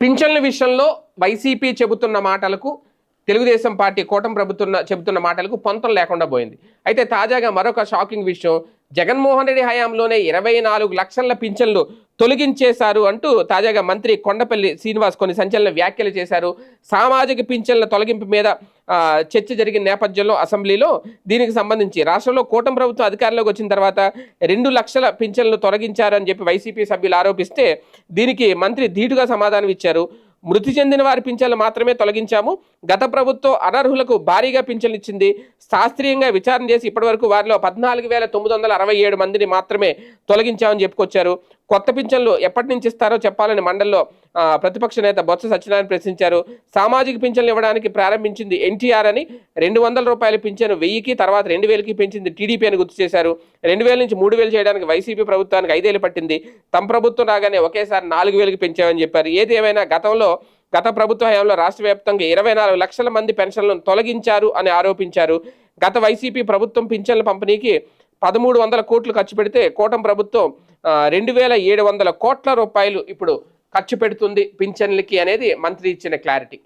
పింఛన్ల విషయంలో వైసీపీ చెబుతున్న మాటలకు తెలుగుదేశం పార్టీ కూటమి ప్రభుత్వం చెబుతున్న మాటలకు పొంతం లేకుండా పోయింది. అయితే తాజాగా మరొక షాకింగ్ విషయం జగన్మోహన్ రెడ్డి హయాంలోనే ఇరవై నాలుగు లక్షల పింఛన్లు తొలగించేశారు అంటూ తాజాగా మంత్రి కొండపల్లి శ్రీనివాస్ కొన్ని సంచలన వ్యాఖ్యలు చేశారు. సామాజిక పింఛన్ల తొలగింపు మీద చర్చ జరిగిన నేపథ్యంలో అసెంబ్లీలో దీనికి సంబంధించి రాష్ట్రంలో కూటమి ప్రభుత్వం అధికారంలోకి వచ్చిన తర్వాత రెండు లక్షల పింఛన్లు తొలగించారని చెప్పి వైసీపీ సభ్యులు ఆరోపిస్తే దీనికి మంత్రి ధీటుగా సమాధానం ఇచ్చారు. మృతి చెందిన వారి పింఛన్లు మాత్రమే తొలగించాము. గత ప్రభుత్వం అనర్హులకు భారీగా పింఛన్లు ఇచ్చింది. శాస్త్రీయంగా విచారణ చేసి ఇప్పటివరకు వారిలో పద్నాలుగు వేల తొమ్మిది వందల అరవై ఏడు మందిని మాత్రమే తొలగించామని చెప్పుకొచ్చారు. కొత్త పింఛన్లు ఎప్పటి నుంచి ఇస్తారో చెప్పాలని మండలిలో ప్రతిపక్ష నేత బొత్స సత్యనారాయణ ప్రశ్నించారు. సామాజిక పింఛన్లు ఇవ్వడానికి ప్రారంభించింది ఎన్టీఆర్ అని రెండు వందల రూపాయల పింఛను వెయ్యికి తర్వాత రెండు వేలకి పెంచింది టీడీపీ అని గుర్తు చేశారు. రెండు వేల నుంచి మూడు వేలు చేయడానికి వైసీపీ ప్రభుత్వానికి ఐదేళ్ళు పట్టింది. తమ ప్రభుత్వం రాగానే ఒకేసారి నాలుగు వేలకి పెంచామని చెప్పారు. ఏది ఏమైనా గతంలో గత ప్రభుత్వ హయాంలో రాష్ట్ర వ్యాప్తంగా ఇరవై నాలుగు లక్షల మంది పెన్షన్లను తొలగించారు అని ఆరోపించారు. గత వైసీపీ ప్రభుత్వం పింఛన్ల పంపిణీకి పదమూడు వందల కోట్లు ఖర్చు పెడితే కూటమి ప్రభుత్వం రెండు వేల ఏడు వందల కోట్ల రూపాయలు ఇప్పుడు ఖర్చు పెడుతుంది పింఛన్లకి అనేది మంత్రి ఇచ్చిన క్లారిటీ